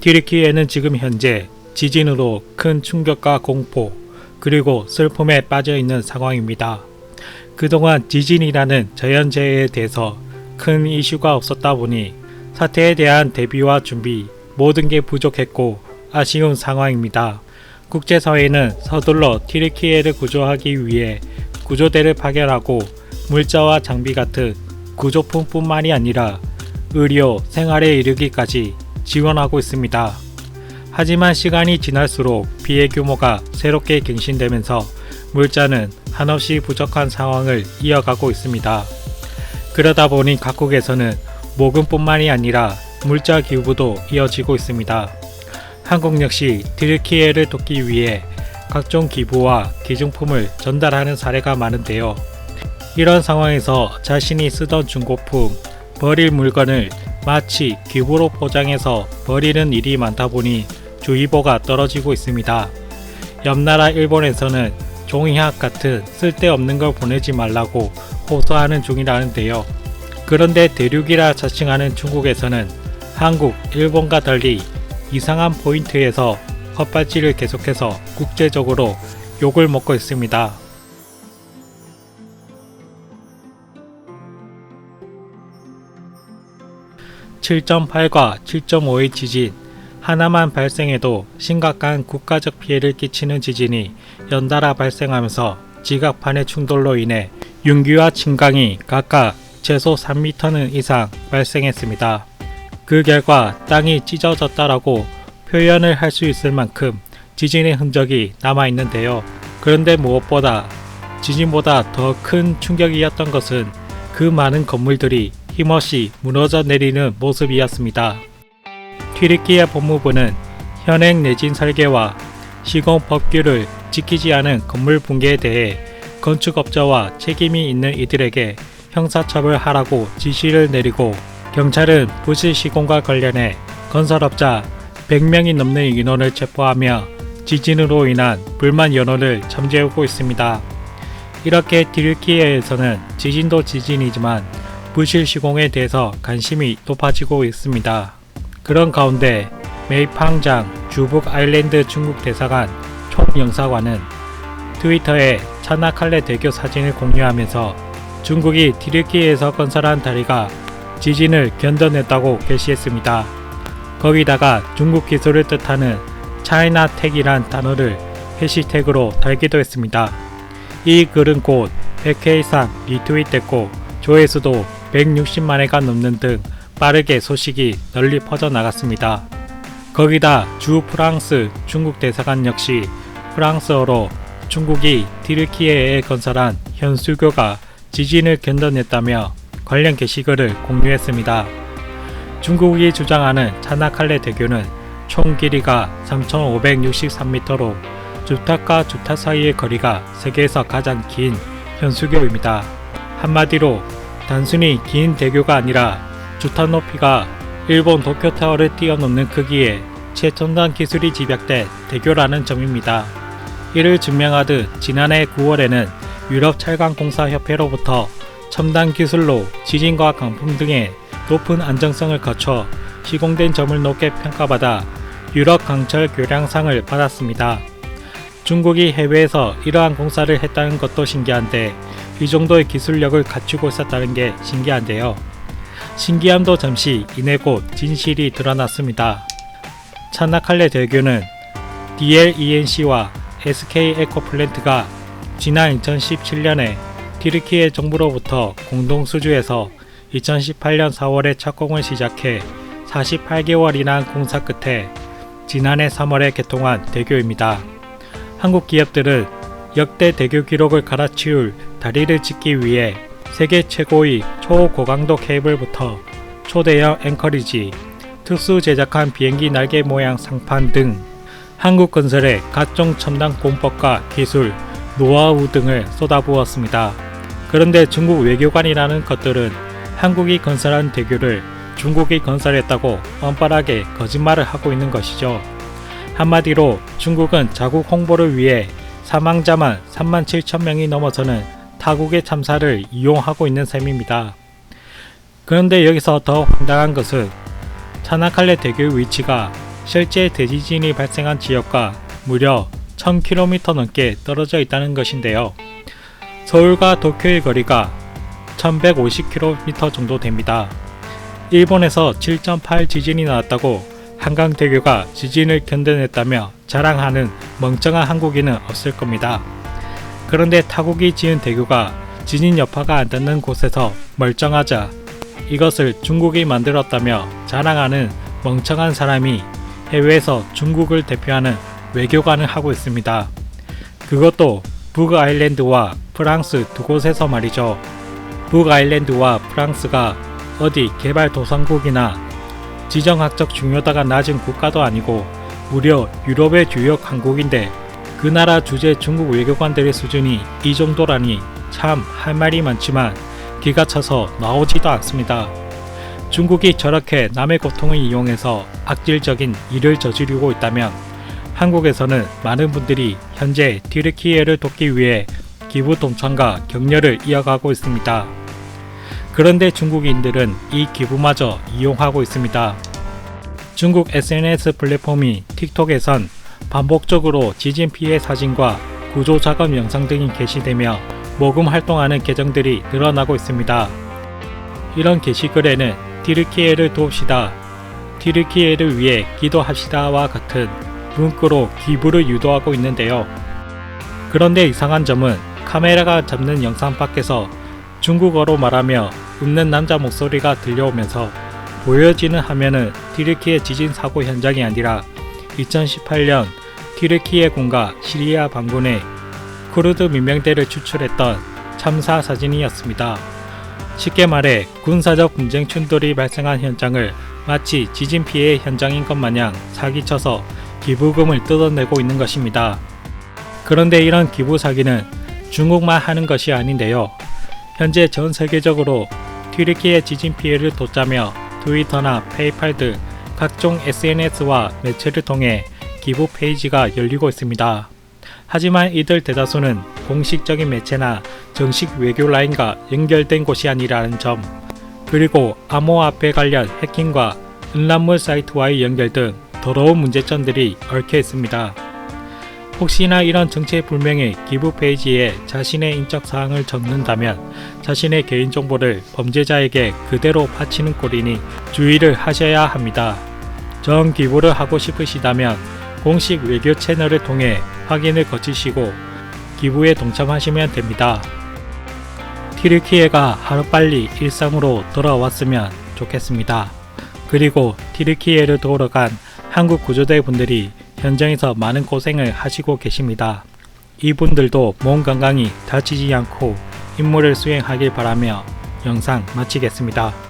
튀르키예는 지금 현재 지진으로 큰 충격과 공포 그리고 슬픔에 빠져 있는 상황입니다. 그동안 지진이라는 자연재해에 대해서 큰 이슈가 없었다 보니 사태에 대한 대비와 준비 모든 게 부족했고 아쉬운 상황입니다. 국제사회는 서둘러 튀르키예를 구조하기 위해 구조대를 파견하고 물자와 장비 같은 구조품뿐만이 아니라 의료, 생활에 이르기까지 지원하고 있습니다. 하지만 시간이 지날수록 피해 규모가 새롭게 갱신되면서 물자는 한없이 부족한 상황을 이어가고 있습니다. 그러다 보니 각국에서는 모금뿐만이 아니라 물자 기부도 이어지고 있습니다. 한국 역시 튀르키예를 돕기 위해 각종 기부와 기증품을 전달하는 사례가 많은데요. 이런 상황에서 자신이 쓰던 중고품, 버릴 물건을 마치 기부로 포장해서 버리는 일이 많다 보니 주의보가 떨어지고 있습니다. 옆나라 일본에서는 종이학 같은 쓸데없는 걸 보내지 말라고 호소하는 중이라는데요. 그런데 대륙이라 자칭하는 중국에서는 한국, 일본과 달리 이상한 포인트에서 헛발질을 계속해서 국제적으로 욕을 먹고 있습니다. (7.8과 7.5의) 지진 하나만 발생해도 심각한 국가적 피해를 끼치는 지진이 연달아 발생하면서 지각판의 충돌로 인해 윤기와 침강이 각각 최소 3m는 이상 발생했습니다. 그 결과 땅이 찢어졌다라고 표현을 할 수 있을 만큼 지진의 흔적이 남아 있는데요. 그런데 무엇보다 지진보다 더 큰 충격이었던 것은 그 많은 건물들이 힘없이 무너져 내리는 모습이었습니다. 튀르키예 법무부는 현행 내진 설계와 시공 법규를 지키지 않은 건물 붕괴에 대해 건축업자와 책임이 있는 이들에게 형사처벌하라고 지시를 내리고 경찰은 부실 시공과 관련해 건설업자 100명이 넘는 인원을 체포하며 지진으로 인한 불만 연원을 잠재우고 있습니다. 이렇게 튀르키예에서는 지진도 지진이지만 부실 시공에 대해서 관심이 높아지고 있습니다. 그런 가운데 메이팡장 주북 아일랜드 중국 대사관 총영사관은 트위터에 차나칼레 대교 사진을 공유하면서 중국이 튀르키예에서 건설한 다리가 지진을 견뎌냈다고 게시했습니다. 거기다가 중국 기술을 뜻하는 차이나 택이란 단어를 해시태그로 달기도 했습니다. 이 글은 곧 100회 이상 리트윗됐고 조회수도 160만 회가 넘는 등 빠르게 소식이 널리 퍼져나갔습니다. 거기다 주 프랑스 중국 대사관 역시 프랑스어로 중국이 튀르키예에 건설한 현수교가 지진을 견뎌냈다며 관련 게시글을 공유했습니다. 중국이 주장하는 차나칼레 대교는 총 길이가 3,563m로 주탑과 주탑 사이의 거리가 세계에서 가장 긴 현수교입니다. 한마디로 단순히 긴 대교가 아니라 주탑 높이가 일본 도쿄타워를 뛰어넘는 크기의 최첨단 기술이 집약된 대교라는 점입니다. 이를 증명하듯 지난해 9월에는 유럽 철강공사 협회로부터 첨단 기술로 지진과 강풍 등의 높은 안정성을 거쳐 시공된 점을 높게 평가받아 유럽 강철 교량상을 받았습니다. 중국이 해외에서 이러한 공사를 했다는 것도 신기한데 이 정도의 기술력을 갖추고 있었다는 게 신기한데요. 신기함도 잠시 이내 곧 진실이 드러났습니다. 차나칼레 대교는 DLENC와 SK 에코플랜트가 지난 2017년에 티르키예 정부로부터 공동 수주해서 2018년 4월에 착공을 시작해 48개월이나 공사 끝에 지난해 3월에 개통한 대교입니다. 한국 기업들은 역대 대교 기록을 갈아치울 다리를 짓기 위해 세계 최고의 초고강도 케이블부터 초대형 앵커리지, 특수 제작한 비행기 날개 모양 상판 등 한국 건설의 각종 첨단 공법과 기술, 노하우 등을 쏟아부었습니다. 그런데 중국 외교관이라는 것들은 한국이 건설한 대교를 중국이 건설했다고 뻔뻔하게 거짓말을 하고 있는 것이죠. 한마디로 중국은 자국 홍보를 위해 사망자만 3만 7천 명이 넘어서는 타국의 참사를 이용하고 있는 셈입니다. 그런데 여기서 더 황당한 것은 차나칼레 대교의 위치가 실제 대지진이 발생한 지역과 무려 1000km 넘게 떨어져 있다는 것인데요. 서울과 도쿄의 거리가 1150km 정도 됩니다. 일본에서 7.8 지진이 나왔다고 한강대교가 지진을 견뎌냈다며 자랑하는 멍청한 한국인은 없을 겁니다. 그런데 타국이 지은 대교가 지진 여파가 안 닿는 곳에서 멀쩡하자 이것을 중국이 만들었다며 자랑하는 멍청한 사람이 해외에서 중국을 대표하는 외교관을 하고 있습니다. 그것도 북아일랜드와 프랑스 두 곳에서 말이죠. 북아일랜드와 프랑스가 어디 개발도상국이나 지정학적 중요도가 낮은 국가도 아니고 무려 유럽의 주요 강국인데 그 나라 주재 중국 외교관들의 수준이 이 정도라니 참 할 말이 많지만 기가 차서 나오지도 않습니다. 중국이 저렇게 남의 고통을 이용해서 악질적인 일을 저지르고 있다면 한국에서는 많은 분들이 현재 튀르키예를 돕기 위해 기부 동참과 격려를 이어가고 있습니다. 그런데 중국인들은 이 기부마저 이용하고 있습니다. 중국 SNS 플랫폼이 틱톡에선 반복적으로 지진 피해 사진과 구조 작업 영상 등이 게시되며 모금 활동하는 계정들이 늘어나고 있습니다. 이런 게시글에는 티르키예를 도웁시다, 티르키예를 위해 기도합시다와 같은 문구로 기부를 유도하고 있는데요. 그런데 이상한 점은 카메라가 잡는 영상 밖에서 중국어로 말하며 웃는 남자 목소리가 들려오면서 보여지는 화면은 티르키예 지진 사고 현장이 아니라 2018년 티르키예 군과 시리아 반군의 쿠르드 민병대를 추출했던 참사 사진이었습니다. 쉽게 말해 군사적 분쟁 충돌이 발생한 현장을 마치 지진 피해 현장인 것 마냥 사기쳐서 기부금을 뜯어내고 있는 것입니다. 그런데 이런 기부 사기는 중국만 하는 것이 아닌데요. 현재 전 세계적으로 튀르키예 지진 피해를 돕자며 트위터나 페이팔 등 각종 SNS와 매체를 통해 기부 페이지가 열리고 있습니다. 하지만 이들 대다수는 공식적인 매체나 정식 외교 라인과 연결된 곳이 아니라는 점, 그리고 암호화폐 관련 해킹과 음란물 사이트와의 연결 등 더러운 문제점들이 얽혀 있습니다. 혹시나 이런 정체불명의 기부 페이지에 자신의 인적 사항을 적는다면 자신의 개인정보를 범죄자에게 그대로 바치는 꼴이니 주의를 하셔야 합니다. 정 기부를 하고 싶으시다면 공식 외교 채널을 통해 확인을 거치시고 기부에 동참하시면 됩니다. 티르키예가 하루빨리 일상으로 돌아왔으면 좋겠습니다. 그리고 티르키예를 도우러 간 한국 구조대 분들이 현장에서 많은 고생을 하시고 계십니다. 이분들도 몸 건강히 다치지 않고 임무를 수행하길 바라며 영상 마치겠습니다.